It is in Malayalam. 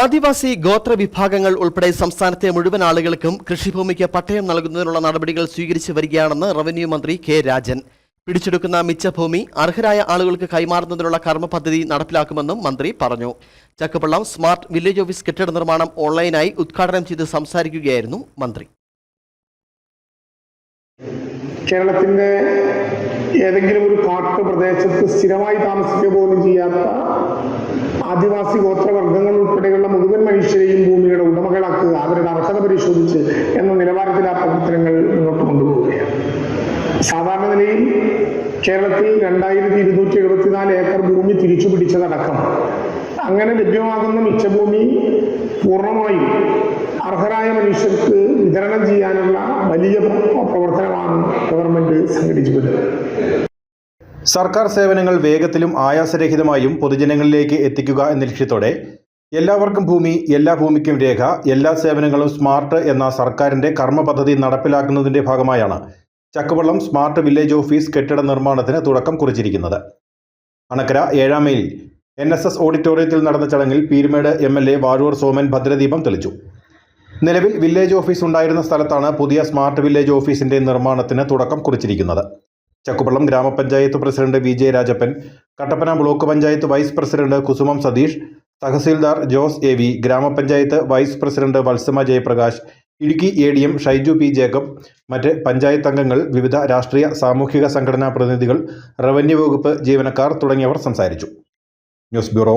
ആദിവാസി ഗോത്ര വിഭാഗങ്ങൾ ഉൾപ്പെടെ സംസ്ഥാനത്തെ മുഴുവൻ ആളുകൾക്കും കൃഷിഭൂമിക്ക് പട്ടയം നൽകുന്നതിനുള്ള നടപടികൾ സ്വീകരിച്ചു വരികയാണെന്ന് റവന്യൂ മന്ത്രി കെ രാജൻ. പിടിച്ചെടുക്കുന്ന മിച്ചഭൂമി അർഹരായ ആളുകൾക്ക് കൈമാറുന്നതിനുള്ള കർമ്മ പദ്ധതി നടപ്പിലാക്കുമെന്നും മന്ത്രി പറഞ്ഞു. ചക്കപ്പള്ളം സ്മാർട്ട് വില്ലേജ് ഓഫീസ് കെട്ടിട നിർമ്മാണം ഓൺലൈനായി ഉദ്ഘാടനം ചെയ്ത് സംസാരിക്കുകയായിരുന്നു മന്ത്രി. കേരളത്തിന്റെ ഏതെങ്കിലും ഒരു കാട്ടു പ്രദേശത്ത് സ്ഥിരമായി താമസിക്കുക പോലും ചെയ്യാത്ത ആദിവാസി ഗോത്രവർഗങ്ങൾ ഉൾപ്പെടെയുള്ള മുഴുവൻ മനുഷ്യരെയും ഭൂമിയുടെ ഉടമകളാക്കുക അവരുടെ അർഹത പരിശോധിച്ച് എന്ന നിലവാരത്തിൽ ആ പ്രവർത്തനങ്ങൾ മുന്നോട്ട് കൊണ്ടുപോവുകയാണ്. സാധാരണ നിലയിൽ കേരളത്തിൽ രണ്ടായിരത്തി ഇരുന്നൂറ്റി എഴുപത്തിനാല് ഏക്കർ ഭൂമി തിരിച്ചു പിടിച്ചതടക്കം അങ്ങനെ ലഭ്യമാകുന്ന മിച്ചഭൂമി പൂർണമായും അർഹരായ മനുഷ്യർക്ക് വിതരണം ചെയ്യാനുള്ള വലിയ പ്ര- പ്രവർത്തനമാണ് ഗവൺമെന്റ് സംഘടിപ്പിച്ചത്. സർക്കാർ സേവനങ്ങൾ വേഗത്തിലും ആയാസരഹിതമായും പൊതുജനങ്ങളിലേക്ക് എത്തിക്കുക എന്ന ലക്ഷ്യത്തോടെ എല്ലാവർക്കും ഭൂമി എല്ലാ ഭൂമിക്കും രേഖ എല്ലാ സേവനങ്ങളും സ്മാർട്ട് എന്ന സർക്കാരിന്റെ കർമ്മ പദ്ധതി നടപ്പിലാക്കുന്നതിന്റെ ഭാഗമായാണ് ചക്കവള്ളം സ്മാർട്ട് വില്ലേജ് ഓഫീസ് കെട്ടിട നിർമ്മാണത്തിന് തുടക്കം കുറിച്ചിരിക്കുന്നത്. അണക്കര ഏഴാം മൈലിൽ എൻ എസ് എസ് ഓഡിറ്റോറിയത്തിൽ നടന്ന ചടങ്ങിൽ Peerumedu M L A Vazhoor Soman ഭദ്രദീപം തെളിച്ചു. നിലവിൽ വില്ലേജ് ഓഫീസ് ഉണ്ടായിരുന്ന സ്ഥലത്താണ് പുതിയ സ്മാർട്ട് വില്ലേജ് ഓഫീസിന്റെ നിർമ്മാണത്തിന് തുടക്കം കുറിച്ചിരിക്കുന്നത്. ചക്കുപള്ളം ഗ്രാമപഞ്ചായത്ത് president V J Rajappan Kattappana block panchayat vice president Kusumam Satheesh tahsildar Jose A V ഗ്രാമപഞ്ചായത്ത് vice president Valsamma Jayaprakash Idukki A D M Shaiju P Jacob മറ്റ് പഞ്ചായത്ത് അംഗങ്ങൾ വിവിധ രാഷ്ട്രീയ സാമൂഹിക സംഘടനാ പ്രതിനിധികൾ റവന്യൂ വകുപ്പ് ജീവനക്കാർ തുടങ്ങിയവർ സംസാരിച്ചു. News bureau